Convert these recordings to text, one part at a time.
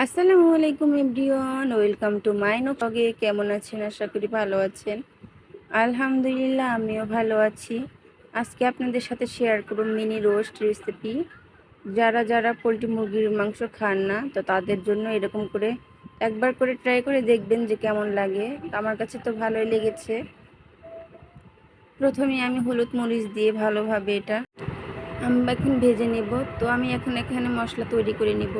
আসসালামু আলাইকুম everyone, welcome to my নগে কেমন আছেন? আশা করি ভালো আছেন। আলহামদুলিল্লাহ, আমিও ভালো আছি। আজকে আপনাদের সাথে শেয়ার করব মিনি রোস্ট রেসিপি যারা যারা পোলট্রি মুরগির মাংস খান না, তো তাদের জন্য এরকম করে একবার করে ট্রাই করে দেখবেন যে কেমন লাগে। আমার কাছে তো ভালোই লেগেছে। প্রথমে আমি হলুদ মরিচ দিয়ে ভালোভাবে এটা, আমি এখন ভেজে নেব। তো আমি এখন এখানে মশলা তৈরি করে নেব।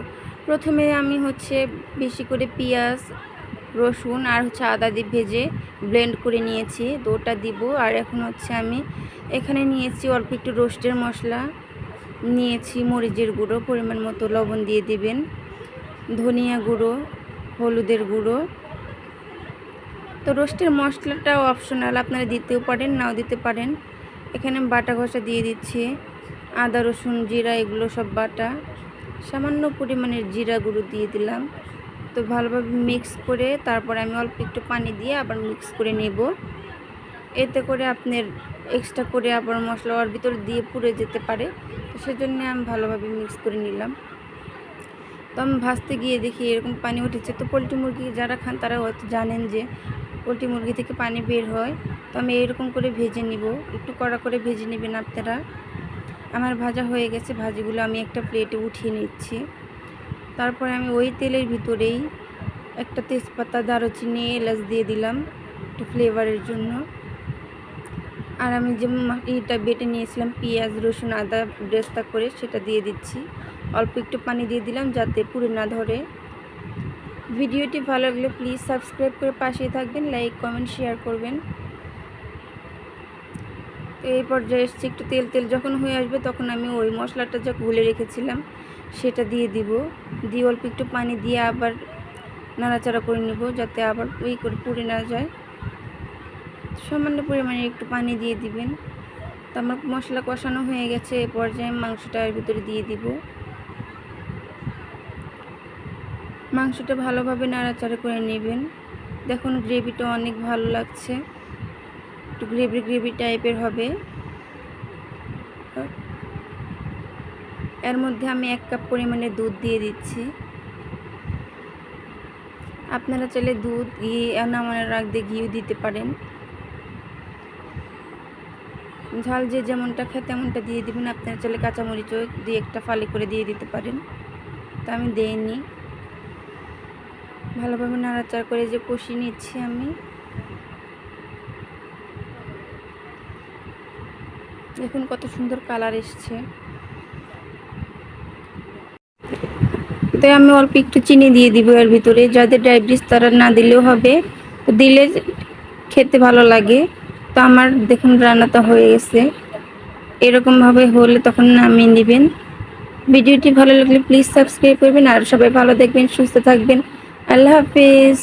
প্রথমে আমি হচ্ছে বেশি করে পেঁয়াজ, রসুন আর হচ্ছে আদা দিয়ে ভেজে ব্লেন্ড করে নিয়েছি তো দিব। আর এখন হচ্ছে আমি এখানে নিয়েছি অল্প একটু রোস্টের মশলা, নিয়েছি মরিচের গুঁড়ো, পরিমাণ মতো লবণ দিয়ে দিবেন। ধনিয়া গুঁড়ো, হলুদের গুঁড়ো। তো রোস্টের মশলাটাও অপশনাল আপনারা দিতেও পারেন, নাও দিতে পারেন। এখানে বাটা ঘষা দিয়ে দিচ্ছি, আদা, রসুন, জিরা, এগুলো সব বাটা। সামান্য পরিমাণের জিরা গুঁড়ো দিয়ে দিলাম। তো ভালোভাবে মিক্স করে তারপরে আমি অল্প একটু পানি দিয়ে আবার মিক্স করে নেব। এতে করে আপনার এক্সট্রা করে আবার মশলা ওর ভিতরে দিয়ে পুড়ে যেতে পারে। তো সেজন্য আমি ভালোভাবে মিক্স করে নিলাম। তো আমি ভাজতে গিয়ে দেখি এরকম পানি উঠেছে। তো পোলট্রি মুরগি যারা খান তারা হয়তো জানেন যে পোলট্রি মুরগি থেকে পানি বের হয়। তো আমি এরকম করে ভেজে নিব। একটু কড়া করে ভেজে নেবেন আপনারা। আমার ভাজা হয়ে গেছে, ভাজিগুলো আমি একটা প্লেটে উঠিয়ে নিচ্ছি। তারপরে আমি ওই তেলের ভিতরেই একটা তেজপাতা, দারুচিনি, এলাচ দিয়ে দিলাম একটু ফ্লেভারের জন্য। আর আমি যে এটা বেটে নিয়েছিলাম পেঁয়াজ, রসুন, আদা ব্রেস্তা করে সেটা দিয়ে দিচ্ছি। অল্প একটু পানি দিয়ে দিলাম যাতে পুড়ে না ধরে। ভিডিওটি ভালো লাগলে প্লিজ সাবস্ক্রাইব করে পাশেই থাকবেন লাইক কমেন্ট শেয়ার করবেন। এই পর্যায়ে এসছে, একটু তেল তেল যখন হয়ে আসবে তখন আমি ওই মশলাটা যা গুলে রেখেছিলাম, সেটা দিয়ে দিব। দিয়ে অল্প একটু পানি দিয়ে আবার নাড়াচাড়া করে নেব যাতে আবার ওই করে পুড়ে না যায়। সামান্য পরিমাণে একটু পানি দিয়ে দিবেন। তো আমার মশলা কষানো হয়ে গেছে, এ পর্যায়ে মাংসটা এর ভিতরে দিয়ে দিব। মাংসটা ভালোভাবে নাড়াচাড়া করে নেবেন। দেখুন গ্রেভিটা অনেক ভালো লাগছে। একটু গ্রেভি গ্রেভি টাইপের হবে। এর মধ্যে আমি এক কাপ পরিমাণে দুধ দিয়ে দিচ্ছি। আপনারা চাইলে দুধ, ঘি নামানোর রাখ দিয়ে ঘিও দিতে পারেন। ঝাল যে যেমনটা খায় তেমনটা দিয়ে দিবেন। আপনারা চাইলে কাঁচামরিচও দিয়ে একটা ফালি করে দিয়ে দিতে পারেন। তা আমি দেইনি। ভালোভাবে নাড়াচাড়া করে যে কষিয়ে নিচ্ছি আমি। দেখুন কত সুন্দর কালার এসছে। তো আমি অল্প একটু চিনি দিয়ে দিব এর ভিতরে যাদের ডায়াবেটিস তারা না দিলেও হবে। দিলে খেতে ভালো লাগে। তো আমার দেখুন রান্নাটা হয়ে গেছে। এরকমভাবে হলে তখন নামিয়ে নেবেন। ভিডিওটি ভালো লাগলে প্লিজ সাবস্ক্রাইব করবেন। আর সবাই ভালো দেখবেন, সুস্থ থাকবেন। আল্লাহ হাফিজ।